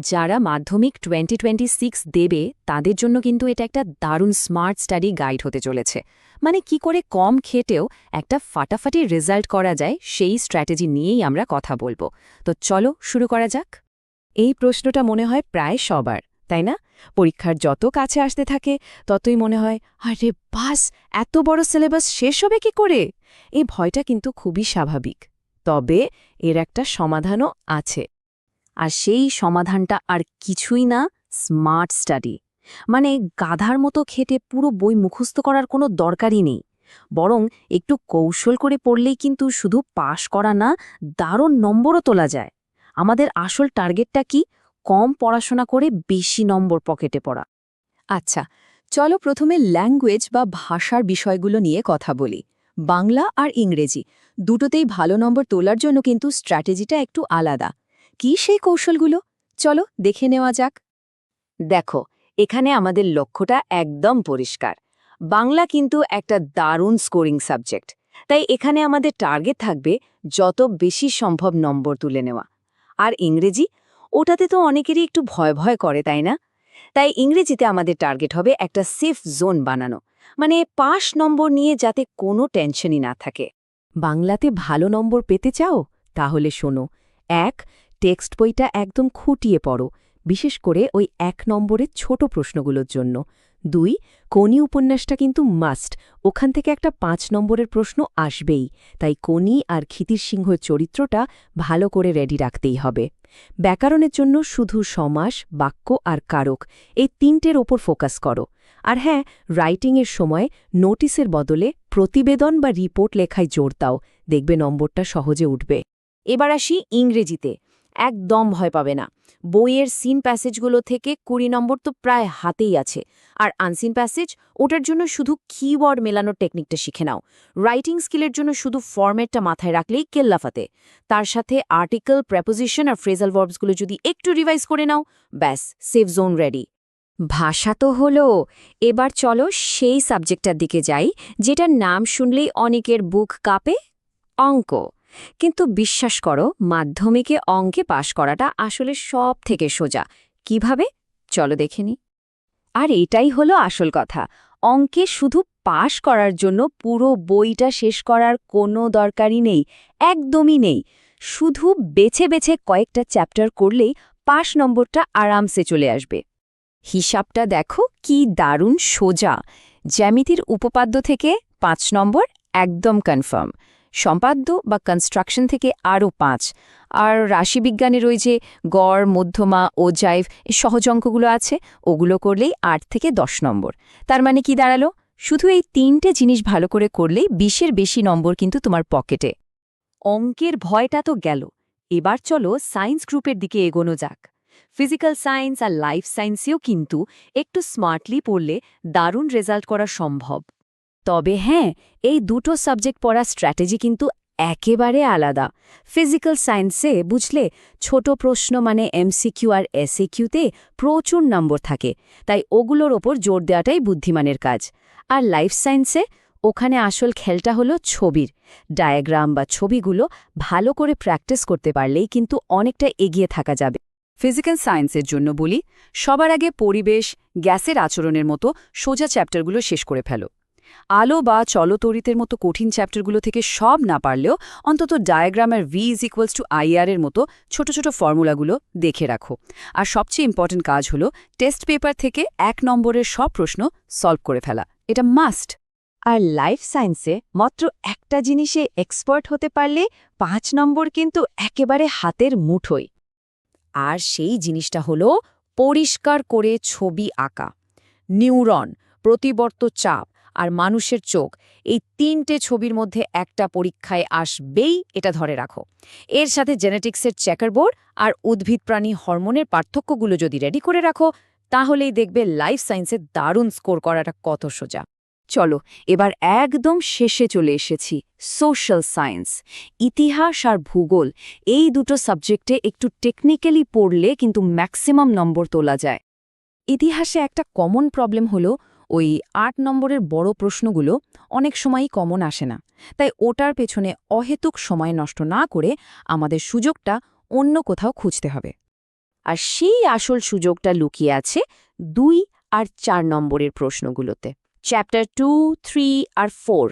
যারা মাধ্যমিক twenty twenty six দেবে, তাদের জন্য কিন্তু এটা একটা দারুণ স্মার্ট স্টাডি গাইড হতে চলেছে। মানে কি করে কম খেটেও একটা ফাটাফাটি রেজাল্ট করা যায়, সেই স্ট্র্যাটেজি নিয়েই আমরা কথা বলব। তো চলো শুরু করা যাক। এই প্রশ্নটা মনে হয় প্রায় সবার, তাই না? পরীক্ষার যত কাছে আসতে থাকে, ততই মনে হয়, আরে বাস, এত বড় সিলেবাস শেষ হবে কি করে? এই ভয়টা কিন্তু খুবই স্বাভাবিক। তবে এর একটা সমাধানও আছে। আর সেই সমাধানটা আর কিছুই না স্মার্ট স্টাডি। মানে গাধার মতো খেটে পুরো বই মুখস্থ করার কোনো দরকারই নেই। বরং একটু কৌশল করে পড়লেই কিন্তু শুধু পাশ করা না, দারুণ নম্বরও তোলা যায়। আমাদের আসল টার্গেটটা কি? কম পড়াশোনা করে বেশি নম্বর পকেটে পড়া। আচ্ছা চলো প্রথমে ল্যাঙ্গুয়েজ বা ভাষার বিষয়গুলো নিয়ে কথা বলি। বাংলা আর ইংরেজি, দুটোতেই ভালো নম্বর তোলার জন্য কিন্তু স্ট্র্যাটেজিটা একটু আলাদা। কি সেই কৌশলগুলো? চলো দেখে নেওয়া যাক। দেখো, এখানে আমাদের লক্ষ্যটা একদম পরিষ্কার। বাংলা কিন্তু একটা দারুণ স্কোরিং সাবজেক্ট তাই এখানে আমাদের টার্গেট থাকবে যত বেশি সম্ভব নম্বর তুলে নেওয়া। আর ইংরেজি? ওটাতে তো অনেকেরই একটু ভয় ভয় করে, তাই না? তাই ইংরেজিতে আমাদের টার্গেট হবে একটা সেফ জোন বানানো। মানে পাশ নম্বর নিয়ে যাতে কোনো টেনশনই না থাকে। বাংলাতে ভালো নম্বর পেতে চাও? তাহলে শোনো। এক টেক্সট বইটা একদম খুঁটিয়ে পড়ো, বিশেষ করে ওই এক নম্বরের ছোট প্রশ্নগুলোর জন্য। দুই কোনি উপন্যাসটা কিন্তু মাস্ট, ওখান থেকে একটা পাঁচ নম্বরের প্রশ্ন আসবেই, তাই কোনি আর ক্ষিতির সিংহর চরিত্রটা ভালো করে রেডি রাখতেই হবে। ব্যাকরণের জন্য শুধু সমাস, বাক্য আর কারক, এই তিনটের ওপর ফোকাস করো। আর হ্যাঁ রাইটিংয়ের সময় নোটিসের বদলে প্রতিবেদন বা রিপোর্ট লেখায় জোর দাও, দেখবে নম্বরটা সহজে উঠবে। এবার আসি ইংরেজিতে। একদম ভয় পাবে না। বইয়ের সিন প্যাসেজগুলো থেকে কুড়ি নম্বর তো প্রায় হাতেই আছে। আর আনসিন প্যাসেজ ওটার জন্য শুধু কিওয়ার্ড মেলানোর টেকনিকটা শিখে নাও। রাইটিং স্কিলের জন্য শুধু ফরম্যাটটা মাথায় রাখলেই কেল্লাফাতে তার সাথে আর্টিকেল প্রেপোজিশন আর ফ্রেজাল ভার্বসগুলো যদি একটু রিভাইজ করে নাও, ব্যাস সেফ জোন রেডি ভাষা তো হলো, এবার চলো সেই সাবজেক্টটার দিকে যাই, যেটার নাম শুনলেই অনেকের বুক কাঁপে, অঙ্ক। কিন্তু বিশ্বাস করো, মাধ্যমিকে অঙ্কে পাশ করাটা আসলে সব থেকে সোজা। কীভাবে? চলো দেখে নি। আর এটাই হলো আসল কথা। অঙ্কে শুধু পাশ করার জন্য পুরো বইটা শেষ করার কোনো দরকারই নেই, একদমই নেই। শুধু বেছে বেছে কয়েকটা চ্যাপ্টার করলেই পাশ নম্বরটা আরামসে চলে আসবে। হিসাবটা দেখো কি দারুণ সোজা। জ্যামিতির উপপাদ্য থেকে পাঁচ নম্বর একদম কনফার্ম। সম্পাদ্য বা কনস্ট্রাকশন থেকে আরও পাঁচ। আর রাশিবিজ্ঞানের ওই যে গড়, মধ্যমা ও জাইভ সহজ অঙ্কগুলো আছে, ওগুলো করলেই আট থেকে দশ নম্বর। তার মানে কি দাঁড়াল? শুধু এই তিনটে জিনিস ভালো করে করলেই বিশের বেশি নম্বর কিন্তু তোমার পকেটে। অঙ্কের ভয়টা তো গেল। এবার চলো সায়েন্স গ্রুপের দিকে এগোনো যাক। ফিজিক্যাল সায়েন্স আর লাইফ সায়েন্সেও কিন্তু একটু স্মার্টলি পড়লে দারুণ রেজাল্ট করা সম্ভব। তবে হ্যাঁ এই দুটো সাবজেক্ট পড়ার স্ট্র্যাটেজি কিন্তু একেবারে আলাদা। ফিজিক্যাল সায়েন্সে বুঝলে ছোট প্রশ্ন মানে এমসিকিউ আর এসএকিউতে প্রচুর নম্বর থাকে, তাই ওগুলোর ওপর জোর দেওয়াটাই বুদ্ধিমানের কাজ। আর লাইফ সায়েন্সে ওখানে আসল খেলটা হলো ছবির। ডায়াগ্রাম বা ছবিগুলো ভালো করে প্র্যাকটিস করতে পারলেই কিন্তু অনেকটা এগিয়ে থাকা যাবে। ফিজিক্যাল সায়েন্সের জন্য বলি, সবার আগে পরিবেশ, গ্যাসের আচরণের মতো সোজা চ্যাপ্টারগুলো শেষ করে ফেলো। আলো বা চলতরিতের মতো কঠিন চ্যাপ্টারগুলো থেকে সব না পারলেও অন্তত ডায়াগ্রামের ভি ইজ ইকুয়ালস টু আইআরের মতো ছোট ছোট ফর্মুলাগুলো দেখে রাখো। আর সবচেয়ে ইম্পর্টেন্ট কাজ হলো টেস্ট পেপার থেকে এক নম্বরের সব প্রশ্ন সলভ করে ফেলা। এটা মাস্ট আর লাইফ সায়েন্সে মাত্র একটা জিনিসে এক্সপার্ট হতে পারলে পাঁচ নম্বর কিন্তু একেবারে হাতের মুঠোই আর সেই জিনিসটা হলো পরিষ্কার করে ছবি আঁকা। নিউরন, প্রতিবর্ত চাপ আর মানুষের চোখ। এই তিনটে ছবির মধ্যে একটা পরীক্ষায় আসবেই, এটা ধরে রাখো। এর সাথে জেনেটিক্সের চেকারবোর্ড আর উদ্ভিদ প্রাণী হরমোনের পার্থক্যগুলো যদি রেডি করে রাখো, তাহলেই দেখবে লাইফ সায়েন্সে দারুণ স্কোর করাটা কত সোজা। চলো, এবার একদম শেষে চলে এসেছি সোশ্যাল সায়েন্স ইতিহাস আর ভূগোল, এই দুটো সাবজেক্টে একটু টেকনিক্যালি পড়লে কিন্তু ম্যাক্সিমাম নম্বর তোলা যায়। ইতিহাসে একটা কমন প্রবলেম হলো ওই আট নম্বরের বড় প্রশ্নগুলো অনেক সময়ই কমন আসে না। তাই ওটার পেছনে অহেতুক সময় নষ্ট না করে আমাদের সুযোগটা অন্য কোথাও খুঁজতে হবে। আর সেই আসল সুযোগটা লুকিয়ে আছে দুই আর চার নম্বরের প্রশ্নগুলোতে। চ্যাপ্টার টু, থ্রি আর ফোর,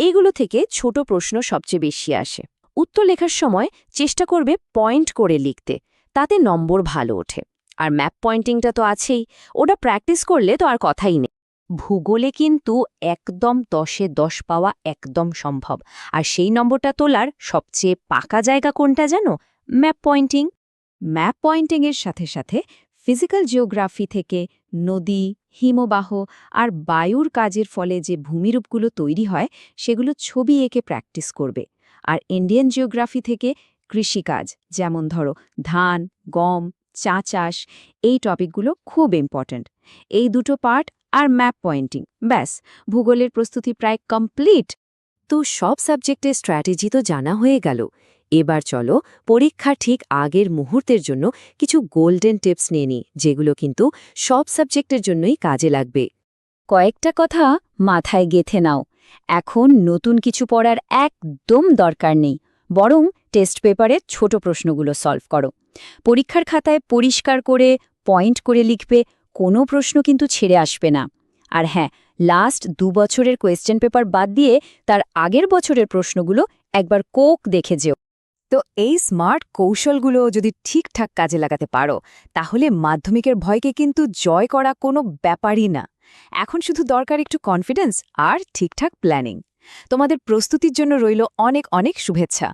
এগুলো থেকে ছোট প্রশ্ন সবচেয়ে বেশি আসে। উত্তর লেখার সময় চেষ্টা করবে পয়েন্ট করে লিখতে, তাতে নম্বর ভালো ওঠে। আর ম্যাপ পয়েন্টিংটা তো আছেই, ওটা প্র্যাকটিস করলে তো আর কথাই নেই। ভূগোলে কিন্তু একদম দশে দশ পাওয়া একদম সম্ভব। আর সেই নম্বরটা তোলার সবচেয়ে পাকা জায়গা কোনটা জানো? Map pointing. ম্যাপ পয়েন্টিংয়ের সাথে সাথে ফিজিক্যাল জিওগ্রাফি থেকে নদী, হিমবাহ আর বায়ুর কাজের ফলে যে ভূমিরূপগুলো তৈরি হয়, সেগুলো ছবি এঁকে প্র্যাকটিস করবে। আর ইন্ডিয়ান জিওগ্রাফি থেকে কৃষিকাজ, যেমন ধরো ধান, গম, চা চাষ, এই টপিকগুলো খুব ইম্পর্ট্যান্ট। এই দুটো পার্ট আর ম্যাপ পয়েন্টিং। ব্যাস, ভূগোলের প্রস্তুতি প্রায় কমপ্লিট। তো সব সাবজেক্টের স্ট্র্যাটেজি তো জানা হয়ে গেল। এবার চলো পরীক্ষার ঠিক আগের মুহূর্তের জন্য কিছু গোল্ডেন টিপস নিয়ে নিই, যেগুলো কিন্তু সব সাবজেক্টের জন্যই কাজে লাগবে। কয়েকটা কথা মাথায় গেথে নাও। এখন নতুন কিছু পড়ার একদম দরকার নেই। বরং টেস্ট পেপারের ছোট প্রশ্নগুলো সলভ করো। পরীক্ষার খাতায় পরিষ্কার করে, পয়েন্ট করে লিখবে কোনো প্রশ্ন কিন্তু ছেড়ে আসবে না। আর হ্যাঁ লাস্ট দু বছরের কোয়েশ্চেন পেপার বাদ দিয়ে তার আগের বছরের প্রশ্নগুলো একবার কোক দেখে যেও। তো এই স্মার্ট কৌশলগুলো যদি ঠিকঠাক কাজে লাগাতে পারো, তাহলে মাধ্যমিকের ভয়কে কিন্তু জয় করা কোনো ব্যাপারই না। এখন শুধু দরকার একটু কনফিডেন্স আর ঠিকঠাক প্ল্যানিং তোমাদের প্রস্তুতির জন্য রইল অনেক অনেক শুভেচ্ছা।